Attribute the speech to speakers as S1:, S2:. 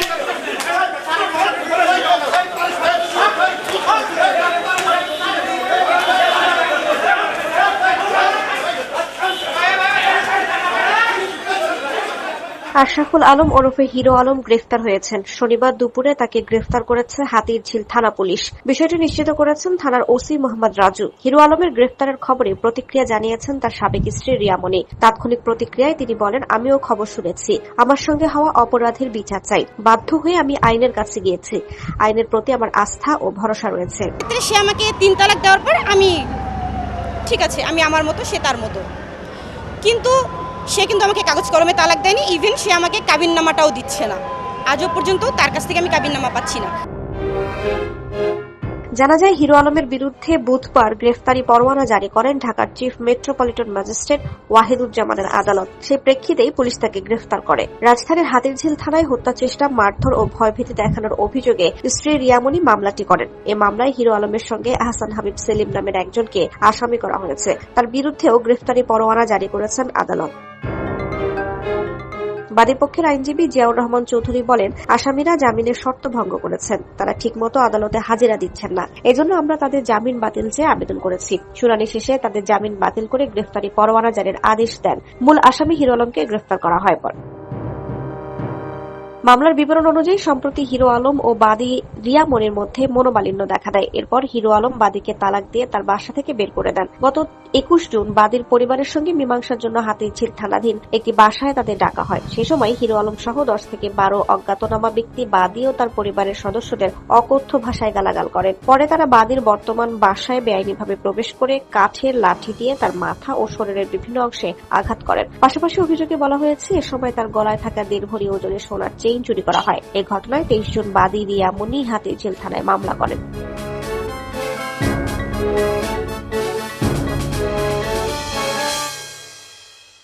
S1: 何? আশরাফুল আলম ওরফে হিরো আলম গ্রেফতার হয়েছেন। শনিবার দুপুরে তাকে গ্রেফতার করেছে হাতিরঝিল থানা পুলিশ। বিষয়টি নিশ্চিত করেছেন থানার ওসি মোহাম্মদ রাজু। হিরো আলমের গ্রেফতারের খবরে প্রতিক্রিয়া জানিয়েছেন তার সাবেক স্ত্রী রিয়ামণি। তাৎক্ষণিক প্রতিক্রিয়ায় তিনি বলেন, আমিও খবর শুনেছি। আমার সঙ্গে হওয়া অপরাধের বিচার চাই। বাধ্য হয়ে আমি আইনের কাছে গিয়েছি। আইনের প্রতি আমার আস্থা ও ভরসা রয়েছে।
S2: সে আমাকে তিন তালাক দেওয়ার পর আমি, ঠিক আছে, আমি আমার মতো, সে তার মতো। কিন্তু সে কিন্তু আমাকে কাগজ কলমে তালাক দেয়নি ইভেন সে আমাকে কাবিন নামাটাও দিচ্ছে না। আজও পর্যন্ত তার কাছ থেকে আমি কাবিন নামা পাচ্ছি না।
S1: জানা যায়, হিরো আলমের বিরুদ্ধে বুধবার গ্রেফতারি পরোয়ানা জারি করেন ঢাকার চিফ মেট্রোপলিটন ম্যাজিস্ট্রেট ওয়াহিদুজ্জামানের আদালত। সেই প্রেক্ষিতেই পুলিশ তাকে গ্রেফতার করে। রাজধানীর হাতিরঝিল থানায় হত্যা চেষ্টা, মারধর ও ভয়ভীতি দেখানোর অভিযোগে স্ত্রী রিয়ামণি মামলাটি করেন। এ মামলায় হিরো আলমের সঙ্গে আহসান হাবিব সেলিম নামের একজনকে আসামি করা হয়েছে। তার বিরুদ্ধেও গ্রেফতারি পরোয়ানা জারি করেছেন আদালত। বাদীপক্ষের আইনজীবী জিয়াউর রহমান চৌধুরী বলেন, আসামিরা জামিনের শর্ত ভঙ্গ করেছেন। তারা ঠিকমতো আদালতে হাজিরা দিচ্ছেন না। এজন্য আমরা তাদের জামিন বাতিল চেয়ে আবেদন করেছি। শুনানি শেষে তাদের জামিন বাতিল করে গ্রেফতারি পরোয়ানা জারির আদেশ দেন। মূল আসামি হিরোলমকে গ্রেফতার করা হয় পর মামলার বিবরণ অনুযায়ী, সম্প্রতি হিরো আলম ও বাদী রিয়া মনির মধ্যে মনোমালিন্য দেখা দেয়। এরপর হিরো আলম বাদীকে তালাক দিয়ে তার বাসা থেকে বের করে দেন। গত একুশ জুন বাদীর পরিবারের সঙ্গে মীমাংসার জন্য হাতিঝিল থানাধীন একটি বাসায় তাদের ডাকা হয়। সে সময় হিরো আলম সহ দশ থেকে বারো অজ্ঞাতনামা ব্যক্তি বাদী ও তার পরিবারের সদস্যদের অকথ্য ভাষায় গালাগাল করেন পরে তারা বাদীর বর্তমান বাসায় বেআইনিভাবে প্রবেশ করে কাঠের লাঠি দিয়ে তার মাথা ও শরীরের বিভিন্ন অংশে আঘাত করেন। পাশাপাশি অভিযোগে বলা হয়েছে, এ সময় তার গলায় থাকা দেড় ভরি ওজনের সোনার চেইন চুরি করা হয়। এ ঘটনায় তেইশ জন বাদী রিয়া মুনি হাতে জেল থানায় মামলা করেন।